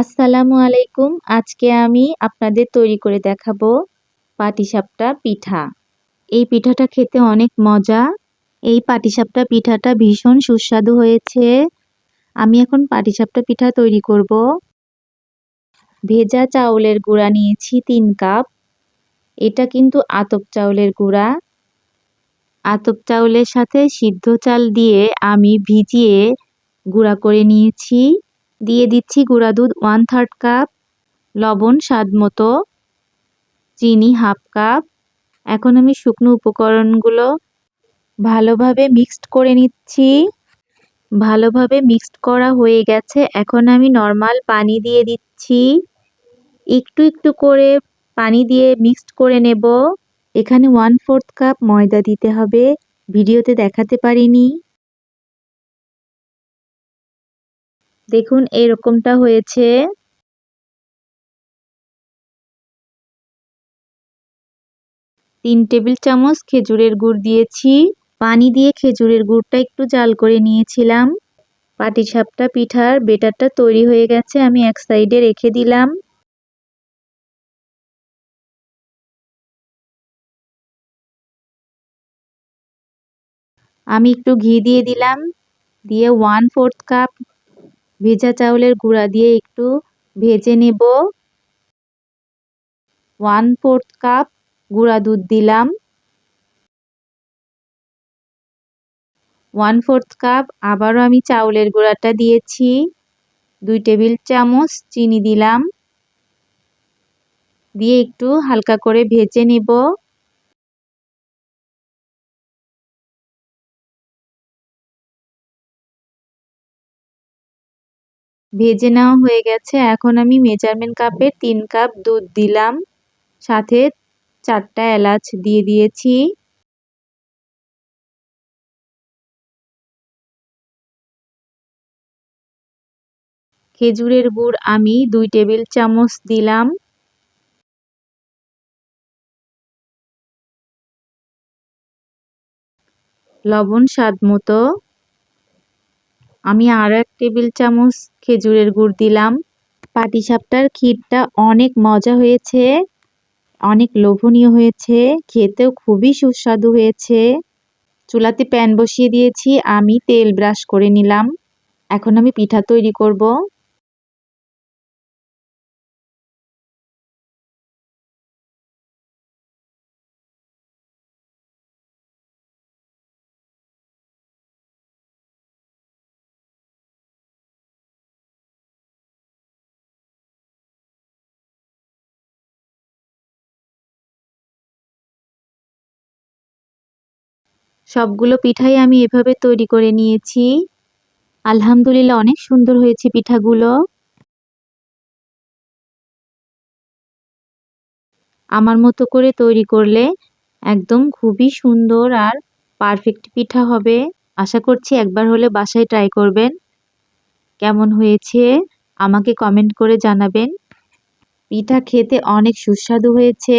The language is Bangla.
আসসালামু আলাইকুম। আজকে আমি আপনাদের তৈরি করে দেখাবো পাটিসাপটা পিঠা। এই পিঠাটা খেতে অনেক মজা। এই পাটিসাপটা পিঠাটা ভীষণ সুস্বাদু হয়েছে। আমি এখন পাটিসাপটা পিঠা তৈরি করব। ভেজা চাউলের গুঁড়া নিয়েছি তিন কাপ। এটা কিন্তু আতপ চাউলের গুঁড়া। আতপ চাউলের সাথে সিদ্ধ চাল দিয়ে আমি ভিজিয়ে গুঁড়া করে নিয়েছি। দিয়ে দিচ্ছি গুঁড়া দুধ ওয়ান থার্ড কাপ লবণ স্বাদ মতো, চিনি হাফ কাপ এখন আমি শুকনো উপকরণগুলো ভালোভাবে মিক্সড করে নিচ্ছি। ভালোভাবে মিক্সড করা হয়ে গেছে। এখন আমি নর্মাল পানি দিয়ে দিচ্ছি। একটু একটু করে পানি দিয়ে মিক্সড করে নেব। এখানে ওয়ান ফোর্থ কাপ ময়দা দিতে হবে। ভিডিওতে দেখাতে পারিনি। দেখুন, এরকমটা হয়েছে। তিন টেবিল চামচ খেজুরের গুড় দিয়েছি। পানি দিয়ে খেজুরের গুড়টা একটু জাল করে নিয়েছিলাম। পাটিসাপটা, পিঠার বেটারটা তৈরি হয়ে গেছে, আমি এক সাইডে রেখে দিলাম। আমি একটু ঘি দিয়ে দিলাম। দিয়ে ওয়ান ফোর্থ কাপ ভেজা চাউলের গুঁড়া দিয়ে একটু ভেজে নেব। ওয়ান ফোর্থ কাপ গুঁড়া দুধ দিলাম। ওয়ান ফোর্থ কাপ আবারও আমি চাউলের গুঁড়াটা দিয়েছি। দুই টেবিল চামচ চিনি দিলাম। দিয়ে একটু হালকা করে ভেজে নেব। ভেজে নেওয়া হয়ে গেছে। এখন আমি মেজারমেন্ট কাপের তিন কাপ দুধ দিলাম। সাথে চারটা এলাচ দিয়ে দিয়েছি। খেজুরের গুড় আমি দুই টেবিল চামচ দিলাম। লবণ স্বাদ মতো আমি আরও এক টেবিল চামচ খেজুরের গুড় দিলাম। পাটিসাপটার ক্ষীরটা অনেক মজা হয়েছে, অনেক লোভনীয় হয়েছে, খেতেও খুবই সুস্বাদু হয়েছে। চুলাতে প্যান বসিয়ে দিয়েছি, আমি তেল ব্রাশ করে নিলাম। এখন আমি পিঠা তৈরি করব। সবগুলো পিঠাই আমি এভাবে তৈরি করে নিয়েছি। আলহামদুলিল্লাহ অনেক সুন্দর হয়েছে পিঠাগুলো। আমার মতো করে তৈরি করলে একদম খুবই সুন্দর আর পারফেক্ট পিঠা হবে। আশা করছি একবার হলে বাসায় ট্রাই করবেন। কেমন হয়েছে আমাকে কমেন্ট করে জানাবেন। পিঠা খেতে অনেক সুস্বাদু হয়েছে।